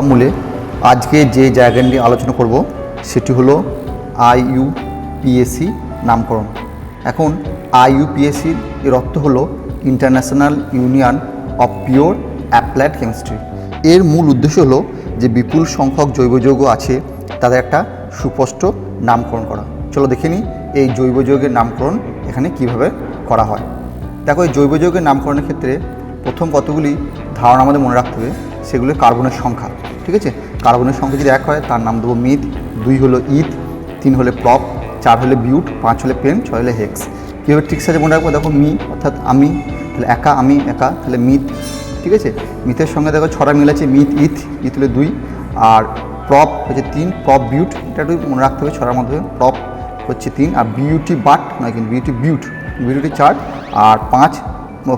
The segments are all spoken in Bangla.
আমূলে আজকে যে জায়গা নিয়ে আলোচনা করব, সেটি হলো আইইউপিএসসি নামকরণ। এখন আইইউপিএসসির এর অর্থ হলো international union of pure applied chemistry. এর মূল উদ্দেশ্য হলো যে বিপুল সংখ্যক জৈব যৌগ আছে, তাদের একটা সুস্পষ্ট নামকরণ করা। চলো দেখে নিই এই জৈব যৌগের নামকরণ এখানে কীভাবে করা হয়। দেখো, এই জৈব যৌগের নামকরণের ক্ষেত্রে প্রথম কতগুলি ধারণা আমাদের মনে রাখতে হবে, সেগুলো কার্বনের সংখ্যা। ঠিক আছে? কার্বনের সঙ্গে যদি এক হয়, তার নাম দেবো মিথ, দুই হলো ইথ, তিন হলে প্রপ, চার হলে বিউট, পাঁচ হলে পেন, ছয় হলে হেক্স। কীভাবে ঠিক সাথে মনে রাখব? দেখো মি, অর্থাৎ আমি, তাহলে একা, আমি, একা, তাহলে মিথ। ঠিক আছে? মিথের সঙ্গে দেখো ছড়া মিল আছে, মিথ, ইথ ইথ হলে দুই, আর প্রপ হচ্ছে তিন, প্রপ, বিউট, এটা একটু মনে রাখতে হবে ছড়ার মাধ্যমে প্রপ হচ্ছে তিন, আর বিউটি বাট নয় কিন্তু বিউটি বিউট, বিউটি চার, আর পাঁচ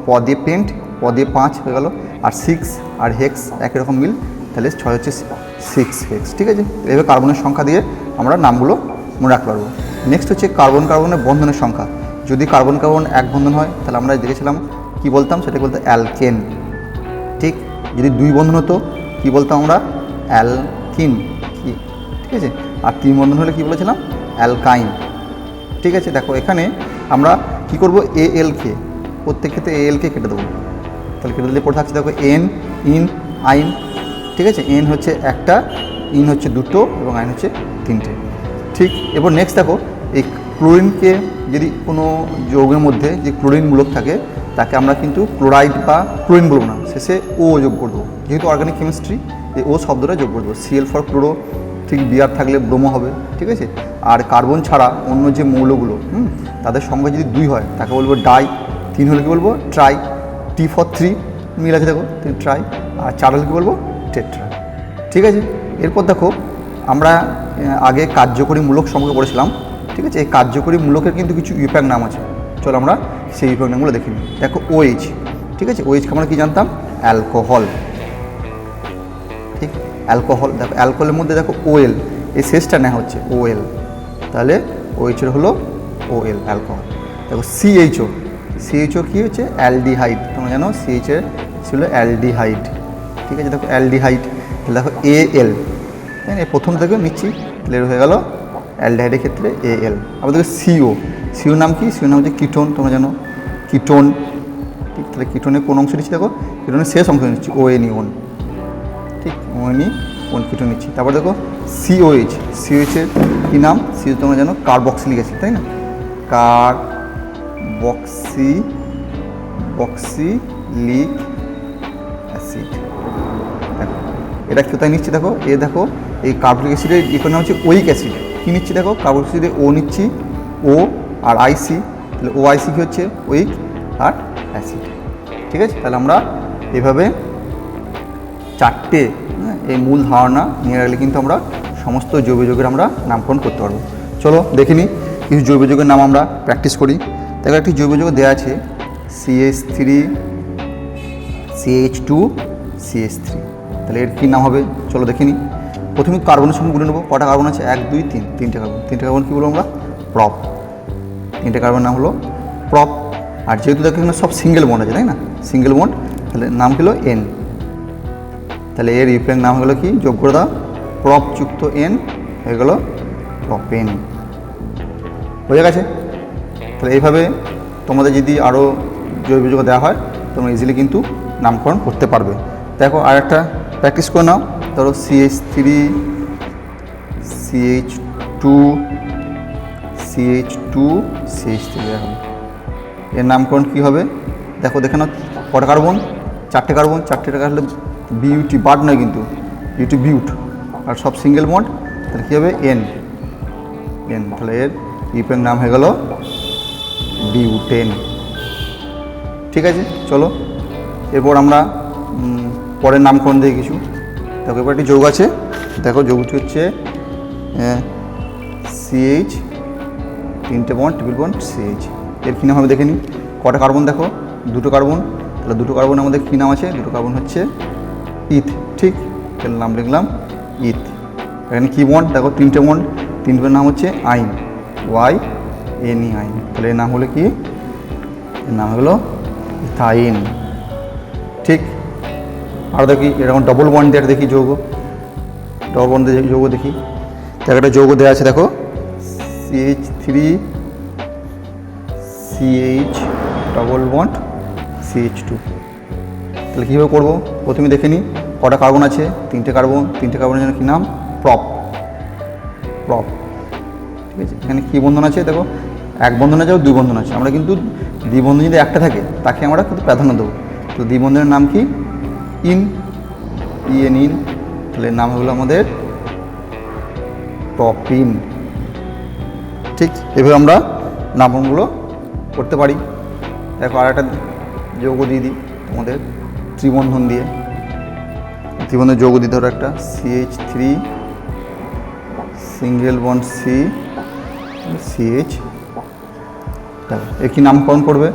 প দিয়ে পেন্ট, প দিয়ে পাঁচ হয়ে গেল, আর সিক্স, আর হেক্স, একই রকম মিল। তাহলে ছয় হচ্ছে সিক্স হেক্স ঠিক আছে? এভাবে কার্বনের সংখ্যা দিয়ে আমরা নামগুলো মনে রাখতে পারব। নেক্সট হচ্ছে কার্বন, কার্বনের বন্ধনের সংখ্যা। যদি কার্বন কার্বন এক বন্ধন হয়, তাহলে আমরা দেখেছিলাম, কি বলতাম? সেটা বলতে অ্যালকেন। ঠিক? যদি দুই বন্ধন হতো, কী বলতাম আমরা? অ্যালকিন। কি? ঠিক আছে? আর তিন বন্ধন হলে কি বলেছিলাম? অ্যালকাইন। ঠিক আছে? দেখো, এখানে আমরা কি করব? এ এল কে প্রত্যেক ক্ষেত্রে এ এল কে কেটে দেবো। তাহলে কেটে দিলে পড়ে থাকছে, দেখো এন ইন আইন ঠিক আছে? এন হচ্ছে একটা ইন হচ্ছে দুটো এবং আইন হচ্ছে তিনটে। ঠিক? এবার নেক্সট দেখো, এই ক্লোরিনকে যদি কোনো যৌগের মধ্যে যে ক্লোরিন মূলক থাকে, তাকে আমরা কিন্তু ক্লোরাইড বা ক্লোরিন বলব না, শেষে ও যোগ করে দেবো। যেহেতু অর্গানিক কেমিস্ট্রি এই ও শব্দটা যোগ করে দেবো। সিএল ফর ক্লোরো ঠিক বিয়ার থাকলে ব্রোমো হবে, ঠিক আছে? আর কার্বন ছাড়া অন্য যে মৌলগুলো, হুম, তাদের সংখ্যা যদি দুই হয়, তাকে বলব ডাই তিন হলে কি বলব? ট্রাই টি ফর থ্রি মিল আছে দেখো ট্রাই আর চার হলে কি বলব? টেট্রা ঠিক আছে? এরপর দেখো, আমরা আগে কার্যকরী মূলক সম্পর্কে পড়েছিলাম। ঠিক আছে? এই কার্যকরী মূলকের কিন্তু কিছু ইউপ্যাক নাম আছে। চলো আমরা সেই ইউপ্যাক নামগুলো দেখে দেখো ওএইচ ঠিক আছে? ওএইচকে আমরা কী জানতাম? অ্যালকোহল। ঠিক? অ্যালকোহল, দেখো, অ্যালকোহলের মধ্যে দেখো ওএল এই শেষটা নেওয়া হচ্ছে ওএল তাহলে ওএইচের হলো ওএল অ্যালকোহল। দেখো সিএইচও সিএইচও কী হচ্ছে? অ্যালডিহাইড। তোমরা জানো সিএইচের ছিল অ্যালডিহাইড। ঠিক আছে, দেখো অ্যালডিহাইড দেখো এ এল তাই না? প্রথম থেকে নিচ্ছি এর হয়ে গেল। অ্যালডিহাইডের ক্ষেত্রে এ এল আবার দেখো সিও সিও নাম কি? সিও নাম হচ্ছে কিটোন তোমরা জানো। কিটোন ঠিক, তাহলে কিটোনের কোন অংশ নিচ্ছি দেখো? কিটোনের শেষ অংশ নিচ্ছি ও এন ইউন ঠিক ওনি কোন কিটো নিচ্ছি? তারপর দেখো সিওএইচ সিওএইচের কী নাম? সিও তোমরা জানো কার্বক্সিলিক অ্যাসিড তাই না? কার বক্সি বক্সি বক্সিলিক এটা কোথায় নিচ্ছি দেখো? এ দেখো এই কার্বলিক অ্যাসিডের নাম হচ্ছে ওইক অ্যাসিড কী নিচ্ছি দেখো? কার্বলিক অ্যাসিডে ও নিচ্ছি ও আর আইসি তাহলে ও আইসি কী হচ্ছে? ওইক আর অ্যাসিড ঠিক আছে? তাহলে আমরা এভাবে চারটে হ্যাঁ, এই মূল ধারণা নিয়ে রাখলে কিন্তু আমরা সমস্ত জৈব যৌগের আমরা নামকরণ করতে পারব। চলো দেখে নিই কিছু জৈব যৌগের নাম আমরা প্র্যাকটিস করি। দেখো একটি জৈব যৌগ দেওয়া আছে CH three CH two CH three তাহলে এর কী নাম হবে? চলো দেখে নিই। প্রথমে কার্বনের সঙ্গে গুলে নেব। কটা কার্বন আছে? এক, দুই, তিন। তিনটে কার্বন তিনটে কার্বন কী বলব আমরা? প্রপ তিনটে কার্বন নাম হলো প্রপ আর যেহেতু দেখো এখানে সব সিঙ্গেল বন্ড আছে, তাই না? সিঙ্গেল বন্ড তাহলে নাম হলো? এন তাহলে এর ইউপ্যাক নাম হলো কি? যোগ করে দাও। প্রপযুক্ত এন হয়ে গেলো প্রপেন বোঝা গেছে? তাহলে এইভাবে তোমাদের যদি আরও জৈব যৌগ দেওয়া হয়, তোমরা ইজিলি কিন্তু নামকরণ করতে পারবে। দেখো আর একটা প্র্যাকটিস করে নাও। ধরো CH three CH two CH two CH three দেখো এর নামকরণ কী হবে? দেখো, দেখে নাও, কটা কার্বন? চারটে কার্বন। চারটে টাকা হলে বিউটি বাট নয় কিন্তু। বিউটি বিউট আর সব সিঙ্গেল বন্ড তাহলে কী হবে? এন এন তাহলে এর ইউপের নাম হয়ে গেল বিউটেন ঠিক আছে? চলো। এরপর আমরা পরের নামকরণ দিয়ে কিছু? দেখো, এবার একটি যোগ আছে। দেখো যৌগটি হচ্ছে সিএইচ তিনটে বন্ড ট্রিপল বন্ড সিএইচ এর কী নাম হবে দেখে নিই। কটা কার্বন দেখো? দুটো কার্বন তাহলে দুটো কার্বন আমাদের কী নাম আছে? দুটো কার্বন হচ্ছে ইথ ঠিক? তাহলে নাম লিখলাম ইথ এখানে কী বন্ড দেখো, তিনটে বন্ড তিনটের নাম হচ্ছে আইন। ওয়াই এন ই আইন। তাহলে এর নাম হলো কি? এর নাম হলো ইথাইন। ঠিক? আর দেখি, এরকম ডবল বন্ড দিয়ে দেখি যৌগ। ডবল বন্ধে যৌগ দেখি। তো একটা যৌগ দেওয়া আছে, দেখো। CH three CH double bond CH two তাহলে কীভাবে করব? প্রথমে দেখে নিই, কটা কার্বন আছে? তিনটে কার্বন তিনটে কার্বনের জন্য কী নাম? প্রপ প্রপ ঠিক আছে, এখানে কী বন্ধন আছে? দেখো, এক বন্ধন আছে, দুই বন্ধন আছে। আমরা কিন্তু দ্বিবন্ধন যদি একটা থাকে, তাকে আমরা কিন্তু প্রাধান্য দেবো। তো দ্বিবন্ধনের নাম কি? ইন ইএন ইন, তাহলে নাম হলো আমাদের প্রপিন ঠিক এভাবে আমরা নামগুলো করতে পারি। দেখো আর একটা যৌগ দিয়ে দিই তোমাদের ত্রিবন্ধন দিয়ে। ত্রিবন্ধন যৌগ দিতে ধরো একটা CH three single bond C CH এর কী নামকরণ করবে?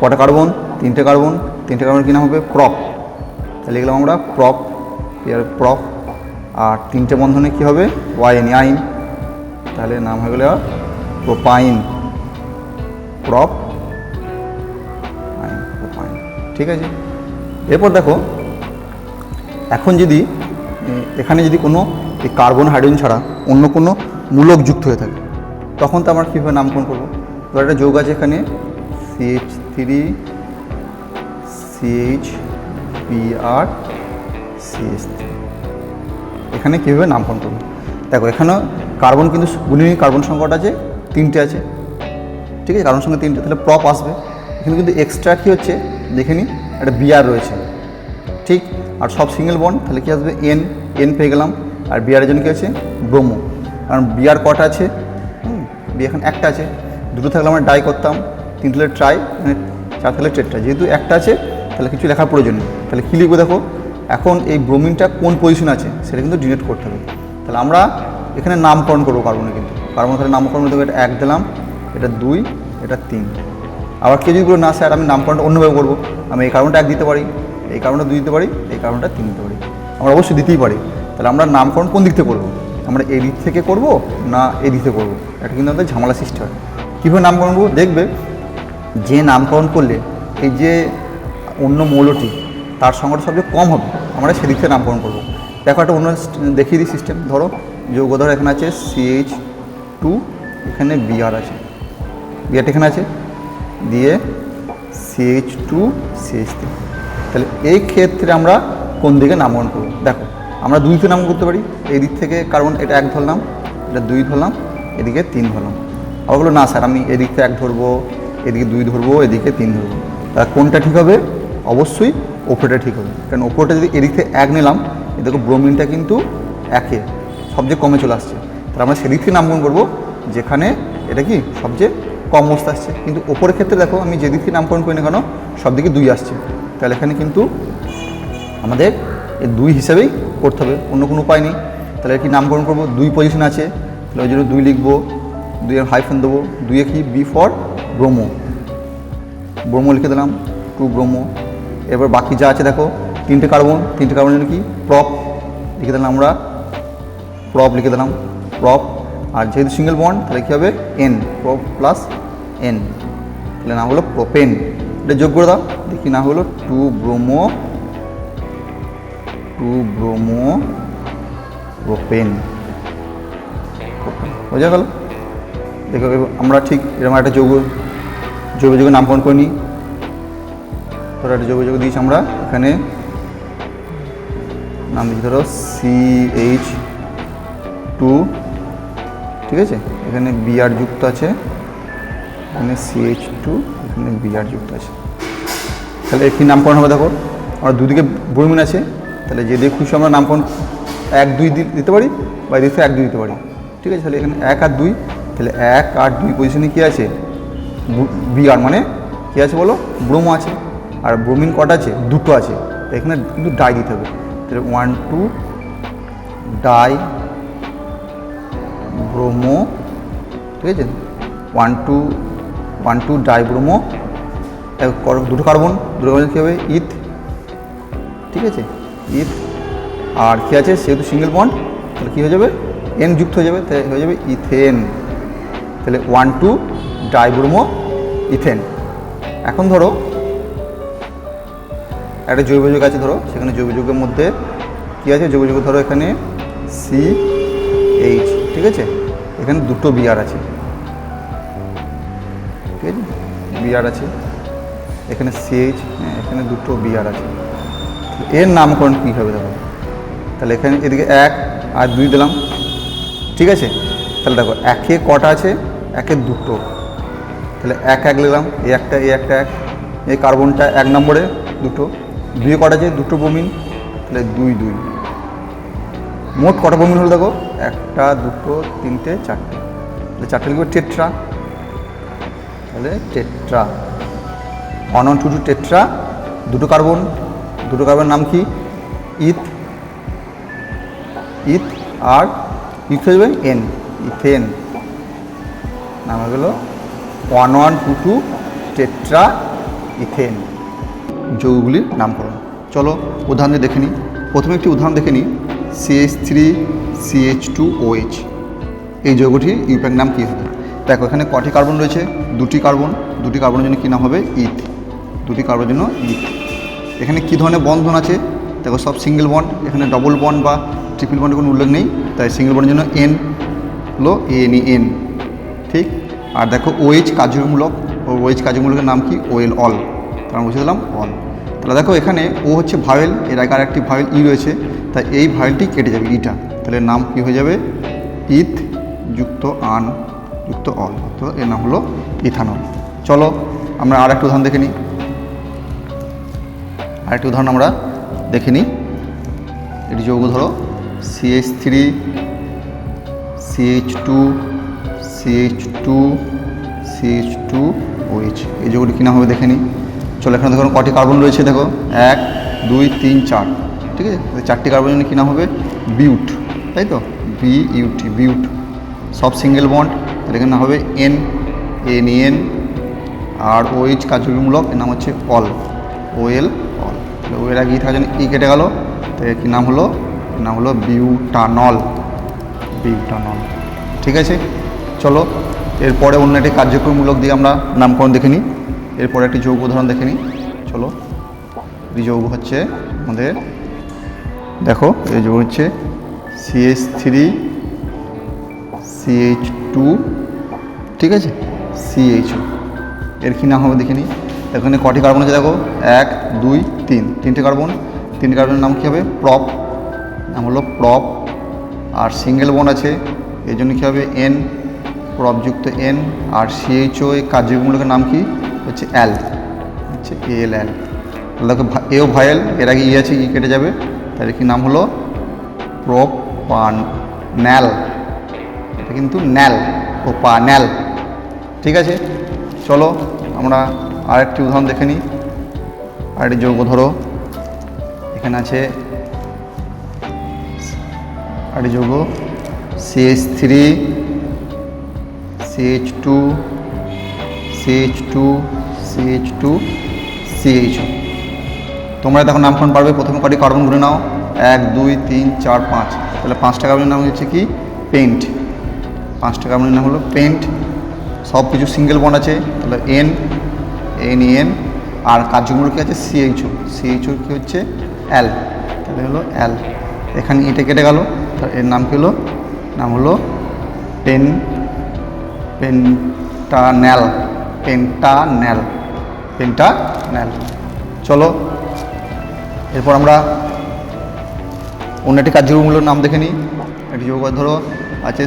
কটা কার্বন? তিনটে কার্বন। তিনটে কার্বন কী নাম হবে? প্রপ লিখলাম আমরা প্রপ এর প্রপ আর তিনটে বন্ধনে কী হবে? ওয়াইন আইন তাহলে নাম হয়ে গেলে প্রোপাইন প্রপ আইন প্রোপাইন ঠিক আছে? এরপর দেখো, এখন যদি এখানে যদি কোনো এই কার্বন হাইড্রোজেন ছাড়া অন্য কোনো মূলক যুক্ত হয়ে থাকে, তখন তো আমরা কীভাবে নামকরণ করব? তো একটা যোগ আছে এখানে CH three CH PR CH three এখানে কীভাবে নামকরণ করব? দেখো, এখানেও কার্বন কিন্তু গুণিনী কার্বন সংখ্যাটা আছে তিনটে আছে। ঠিক আছে? কার্বন সংখ্যা তিনটে, তাহলে প্রপ আসবে। এখানে কিন্তু এক্সট্রা কী হচ্ছে? দেখে নিই একটা বিআর রয়েছে। ঠিক? আর সব সিঙ্গেল বন্ড তাহলে কী আসবে? এন এন পেয়ে গেলাম। আর বিয়ারের জন্য কী আছে? ব্রোমো। কারণ বিয়ার কটা আছে? বি এখন একটা আছে। দুটো থাকলে আমরা ডাই করতাম। তিন থাকলে ট্রাই মানে চার থাকলে টেট্রা যেহেতু একটা আছে তাহলে কিছু লেখার প্রয়োজন নেই। তাহলে কী লিখব দেখো? এখন এই ব্রোমিনটা কোন পজিশন আছে সেটা কিন্তু ডিনেট করতে হবে। তাহলে আমরা এখানে নামকরণ করব কার্বনে কিন্তু। কার্বন তাহলে নামকরণ করতে এটা এক দিলাম, এটা দুই, এটা তিন। আবার কেউ যদি না স্যার, আমি নামকরণটা অন্যভাবে করব। আমি এই কারণটা এক দিতে পারি, এই কারণটা দুই দিতে পারি, এই কারণটা তিন দিতে পারি। আমরা অবশ্যই দিতেই পারি। তাহলে আমরা নামকরণ কোন দিক থেকে করব? আমরা এই দিক থেকে করব না এই দিক থেকে করব? এটা কিন্তু আমাদের ঝামেলা সৃষ্টি হয়। কীভাবে নামকরণ করব? দেখবে যে নামকরণ করলে এই যে অন্য মৌলটি, তার সংখ্যাটা সবচেয়ে কম হবে। আমরা সেদিক থেকে নামকরণ করব। দেখো একটা অন্য দেখিয়ে দিই সিস্টেম। ধরো যৌগ ধরো এখানে আছে সিএইচ টু এখানে বিআর আছে। বিআরটা এখানে আছে। দিয়ে সিএইচ টু সিএইচ থ্রি তাহলে এই ক্ষেত্রে আমরা কোন দিকে নামকরণ করব? দেখো, আমরা দুই থেকে নামকরণ করতে পারি। এই দিক থেকে কারণ এটা এক ধরলাম, এটা দুই ধরলাম, এদিকে তিন ধরলাম। আবার বলল না স্যার আমি এদিক থেকে এক ধরবো, এদিকে দুই ধরবো, এদিকে তিন ধরবো। তা কোনটা ঠিক হবে? অবশ্যই ওপরটা ঠিক হবে। কারণ ওপরটা যদি এদিক থেকে এক নিলাম দেখো ব্রোমিনটা কিন্তু একে সবচেয়ে কমে চলে আসছে। তাহলে আমরা সেদিক থেকে নামকরণ করব, যেখানে এটা কি সবচেয়ে কম অবস্থা আসছে। কিন্তু ওপরের ক্ষেত্রে দেখো, আমি যেদিক থেকে নামকরণ করি না কেন সব দিকে দুই আসছে। তাহলে এখানে কিন্তু আমাদের এই দুই হিসাবেই করতে হবে, অন্য কোনো উপায় নেই। তাহলে কি নামকরণ করব? দুই পজিশন আছে। তাহলে ওই জন্য দুই লিখব, দুই হাইফেন দেবো দুইয়ে কি? বি ফর ব্রোমো ব্রোমো লিখে দিলাম টু ব্রোমো এবার বাকি যা আছে দেখো, তিনটে কার্বন তিনটে কার্বনের জন্য কি? প্রপ লিখে দিলাম আমরা। প্রপ লিখে দিলাম প্রপ আর যেহেতু সিঙ্গেল বন্ড তাহলে কী হবে? এন প্রপ প্লাস এন তাহলে নাম হলো প্রোপেন এটা যোগ করে দাও, দেখি না হলো two bromo two bromo propane বোঝা গেল? দেখো আমরা ঠিক এরকম একটা যোগ যৌগ যৌগ নামকরণ করে নিই। একটা যৌগ যৌগ দিয়েছি আমরা, এখানে নাম দিচ্ছি ধরো সি এইচ টু ঠিক আছে? এখানে বিআর যুক্ত আছে, এখানে সিএইচ টু এখানে বিআর যুক্ত আছে। তাহলে কী নামকরণ হবে, দেখো, আমরা দুদিকে ব্রোমিন আছে, তাহলে যেদিকে খুশি আমরা নামকরণ এক দুই দিতে পারি, বা এদিকে এক দুই দিতে পারি, ঠিক আছে? তাহলে এখানে এক আর দুই, তাহলে এক আর দুই পজিশনে কী আছে? বিআর মানে কী আছে বলো? ব্রোমো আছে। আর ব্রোমিন কটা আছে, দুটো আছে। এখানে কিন্তু ডাই দিতে হবে। তাহলে ওয়ান টু ডাই ব্রোমো ঠিক আছে? One two one two dibromo এক- কর- দুটো কার্বন দুটো কার্বন কী হবে? ইথ ঠিক আছে? ইথ আর কী আছে? সেহেতু সিঙ্গেল বন্ড তাহলে কী হয়ে যাবে? এন যুক্ত হয়ে যাবে, তাহলে হয়ে যাবে? ইথেন তাহলে ওয়ান টু ডাইব্রোমো ইথেন এখন ধরো একটা জৈব যৌগ আছে ধরো, সেখানে জৈব যৌগের মধ্যে কী আছে? জৈব যৌগ ধরো এখানে সি এইচ ঠিক আছে? এখানে দুটো বিয়ার আছে। ঠিক আছে? বিয়ার আছে। এখানে সিএইচ হ্যাঁ এখানে দুটো বিয়ার আছে। এর নামকরণ কী হবে দেখো? তাহলে এখানে এদিকে এক আর দুই দিলাম। ঠিক আছে? তাহলে দেখো, একে কটা আছে? একে দুটো। তাহলে এক এক নিলাম এই একটা এই একটা এক। এই কার্বনটা এক নম্বরে, দুটো। দুই কটা আছে দুটো বমিন, তাহলে দুই দুই। মোট কটা বমিন হলো দেখো? একটা, দুটো, তিনটে, চারটে। তাহলে চারটে লিখব টেট্রা। তাহলে tetra. One one, two two, tetra. দুটো কার্বন। দুটো কার্বনের নাম কি? ইথ। ইথ আর কি খুঁজবে এন। ইথেন। নাম হয়ে গেল one one, two two, tetra, ethane. যৌগগুলির নামকরণ। চলো উদাহরণ দেখে নিই। প্রথমে একটি উদাহরণ দেখে নিই। CH three CH two OH এই যৌগটির ইউপ্যাক নাম কী হবে দেখো, এখানে কটি কার্বন রয়েছে? দুটি কার্বন। দুটি কার্বনের জন্য কী নাম হবে? ইথ দুটি কার্বনের জন্য ইথ এখানে কী ধরনের বন্ধন আছে? দেখো, সব সিঙ্গেল বন্ড এখানে ডবল বন্ড বা ট্রিপল বন্ডের কোনো উল্লেখ নেই। তাই সিঙ্গেল বন্ডের জন্য এন হলো এন এন ঠিক? আর দেখো ওএইচ কার্যমূলক। ওএইচ কার্যমূলকের নাম কি? ওয়েল অল তার বসে দিলাম অল তাহলে দেখো এখানে ও হচ্ছে ভাওয়েল এর আগে আরেকটি ভাওয়েল ই রয়েছে, তাই এই ভাওয়েলটি কেটে যাবে ইটা তাহলে নাম কি হয়ে যাবে? ইথ যুক্ত আন, যুক্ত অল তো এর নাম হলো ইথানল চলো, আমরা আর একটা উদাহরণ দেখে নিই। আরেকটি উদাহরণ আমরা দেখে নিই। এটি যৌগ ধরো CH three CH two CH two CH two OH এই যৌগটি কিনা হবে দেখে নিই। চলো, এখানে দেখো কটি কার্বন রয়েছে, দেখো। এক, দুই, তিন, চার। ঠিক আছে? চারটি কার্বন জন্য কিনা হবে? বিউট। তাই তো? B UT but. সব সিঙ্গেল বন্ড তাহলে এখানে হবে এন এন এন। আর ওইচ কার্যমূলক এর নাম হচ্ছে অল। Well all. তাহলে ওয়ের আগে থাকার জন্য ই কেটে গেল। তো কী নাম হলো? নাম হলো বিউটানল। বিউটানল। ঠিক আছে? চলো, এরপরে অন্য একটি কার্যক্রমমূলক দিয়ে আমরা নামকরণ দেখে নিই। এরপরে একটি যৌগ উদাহরণ দেখে নিই। চলো। এই যৌগ হচ্ছে আমাদের, দেখো, এই যৌগ হচ্ছে সিএইচ থ্রি সিএইচ টু ঠিক আছে? সিএইচ এর কী নাম হবে দেখে নিই। এখানে কটি কার্বন আছে দেখো? এক, দুই, তিন। তিনটে কার্বন। তিনটে কার্বনের নাম কী হবে? প্রপ। নাম হলো প্রপ। আর সিঙ্গেল বন আছে। এই জন্য কী হবে? এন প্রপযুক্ত এন আর সিএইচও এই কার্যমূলকের নাম কি? হচ্ছে অ্যাল হচ্ছে এল অ্যাল দেখো এও ভায়েল, এর আগে ই আছে ই কেটে যাবে। তাহলে কি নাম হলো? প্রপ পান ন্যাল এটা কিন্তু ন্যাল ও পা ন্যাল ঠিক আছে? চলো, আমরা আরেকটি উদাহরণ দেখে নিই। আরেকটি যৌগ ধরো। এখানে আছে আরেকটি যৌগ। CH three CH two CH two CH two CH তোমরা তখন নামকরণ পারবে, প্রথমে কটি কার্বন গুনে নাও। এক, দুই, তিন, চার, পাঁচ। তাহলে পাঁচটা কার্বনের নাম হচ্ছে কি? পেন্ট পাঁচটা কার্বনের নাম হলো পেন্ট সব কিছু সিঙ্গেল বন্ড আছে, তাহলে এন এন এন আর কার্যমূলক কি আছে? সিএইচও সিএইচও কি হচ্ছে? অ্যাল তাহলে হলো অ্যাল এখানে এটা কেটে গেল। এর নাম কি হলো? নাম হলো পেন পেন্টান্যাল পেন্টান্যাল পেন্টান্যাল চলো, এরপর আমরা অন্য একটি কার্যমূলক নাম দেখে নিই। একটি যোগ ধরো, আছে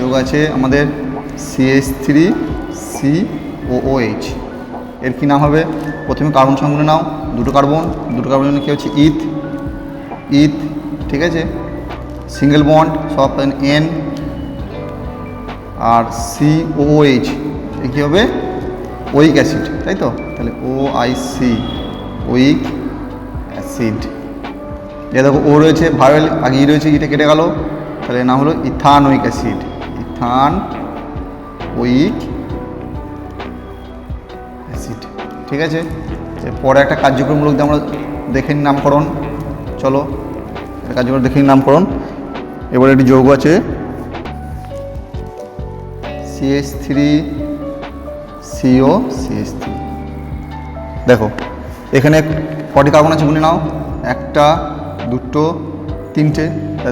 যোগ আছে আমাদের CS three C O H. এর কী নাম হবে? প্রথমে কার্বন সংগুলো নাও, দুটো কার্বন দুটো কার্বন জন্য কী হচ্ছে ইথ। ইথ, ঠিক আছে? সিঙ্গেল বন্ড, সব এন। আর সি ও এইচ কী হবে? ওইক অ্যাসিড, তাই তো? তাহলে O I C oic acid. এ দেখো, ও রয়েছে ভায়োল আগেই রয়েছে ইটা কেটে গেল। তাহলে নাম হলো ethanoic acid. Ethan oic acid. ঠিক আছে? পরে একটা কার্যক্রমমূলক আমরা দেখে নামকরণ। চলো কার্যক্রম দেখে নামকরণ। এবার একটি যৌগ আছে। CS three CO CS three দেখো, এখানে কটি কার্বন আছে গুনে নাও? একটা, দুটো, তিনটে।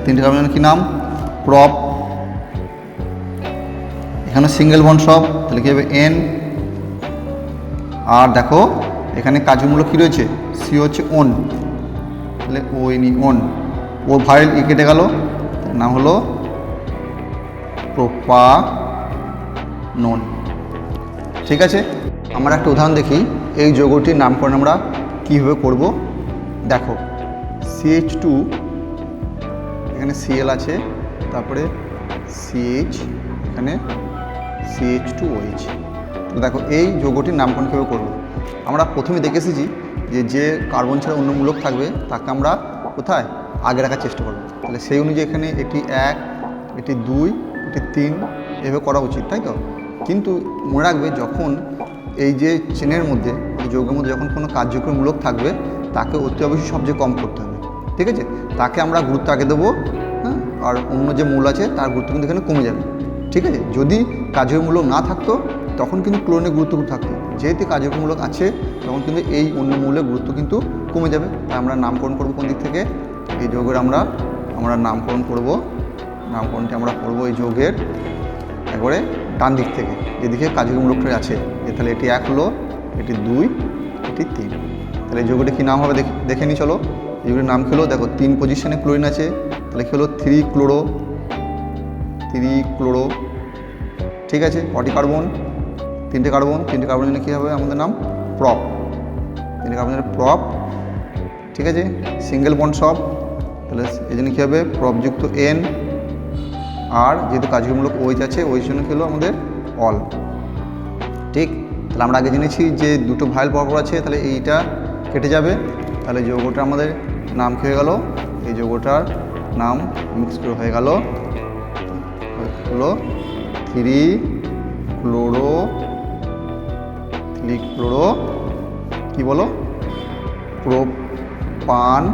তিনটে কার্বনের কী নাম? প্রপ। এখানে সিঙ্গেল বন্ড সব। তাহলে কী হবে? এন আর দেখো, এখানে কাজমূলক কী রয়েছে? সি হচ্ছে ওন তাহলে ও এন ই ওন ও ভাইল ই কেটে গেল। নাম হলো প্রোপা নন ঠিক আছে? আমরা একটা উদাহরণ দেখি। এই যৌগটির নামকরণ আমরা কীভাবে করব? দেখো সিএইচ টু এখানে সিএল আছে, তারপরে সিএইচ এখানে সিএইচ টু ওইচ দেখো, এই যৌগটির নামকরণ কীভাবে করব? আমরা প্রথমে দেখে এসেছি যে যে কার্বন ছাড়া অন্য মূলক থাকবে, তাকে আমরা কোথায়? আগে রাখার চেষ্টা করব। তাহলে সেই অনুযায়ী এখানে এটি এক, এটি দুই, এটি তিন, এভাবে করা উচিত, তাই তো? কিন্তু মনে রাখবে যখন এই যে চেনের মধ্যে যৌগের মধ্যে যখন কোনো কার্যক্রমমূলক থাকবে, তাকে অতি অবশ্যই সবচেয়ে কম করতে হবে, ঠিক আছে? তাকে আমরা গুরুত্ব আগে দেবো হ্যাঁ? আর অন্য যে মূল আছে, তার গুরুত্ব কিন্তু এখানে কমে যাবে, ঠিক আছে? যদি কার্যকরমূলক না থাকতো, তখন কিন্তু ক্লোনের গুরুত্ব থাকতো। যেহেতু কার্যক্রমমূলক আছে, তখন কিন্তু এই অন্য মূলের গুরুত্ব কিন্তু কমে যাবে। তাই আমরা নামকরণ করব কোন দিক থেকে? এই যৌগের আমরা আমরা নামকরণ করব, নামকরণটি আমরা করব এই যৌগের, একবারে ডান দিক থেকে, যেদিকে কার্যকরমূলকটা আছে যে তাহলে এটি এক হলো, এটি দুই, এটি তিন। তাহলে যৌগটি কী নাম হবে দেখে নিই, চলো। যৌগটির নাম হলো? দেখো, তিন পজিশনে ক্লোরিন আছে, তাহলে কী হলো? থ্রি ক্লোরো থ্রি ক্লোরো ঠিক আছে? কটি কার্বন তিনটে কার্বন তিনটে কার্বন জন্য কী হবে আমাদের নাম? প্রপ তিনটে কার্বনের প্রপ ঠিক আছে? সিঙ্গেল বন্ড সব। তাহলে এই জন্য কী হবে? প্রপযুক্ত এন আর যেহেতু কাজগুলোমূলক ওইচ আছে ওই জন্য হলো আমাদের অল ঠিক? তাহলে আমরা আগে জেনেছি যে দুটো ভাইল পরপর আছে, তাহলে এইটা কেটে যাবে। তাহলে যৌগটা আমাদের নাম হয়ে গেল? এই যৌগটার নাম মিক্স করে হয়ে গেল। হলো থ্রি ক্লোরো থ্রি ক্লোরো কী বলো? প্রোপান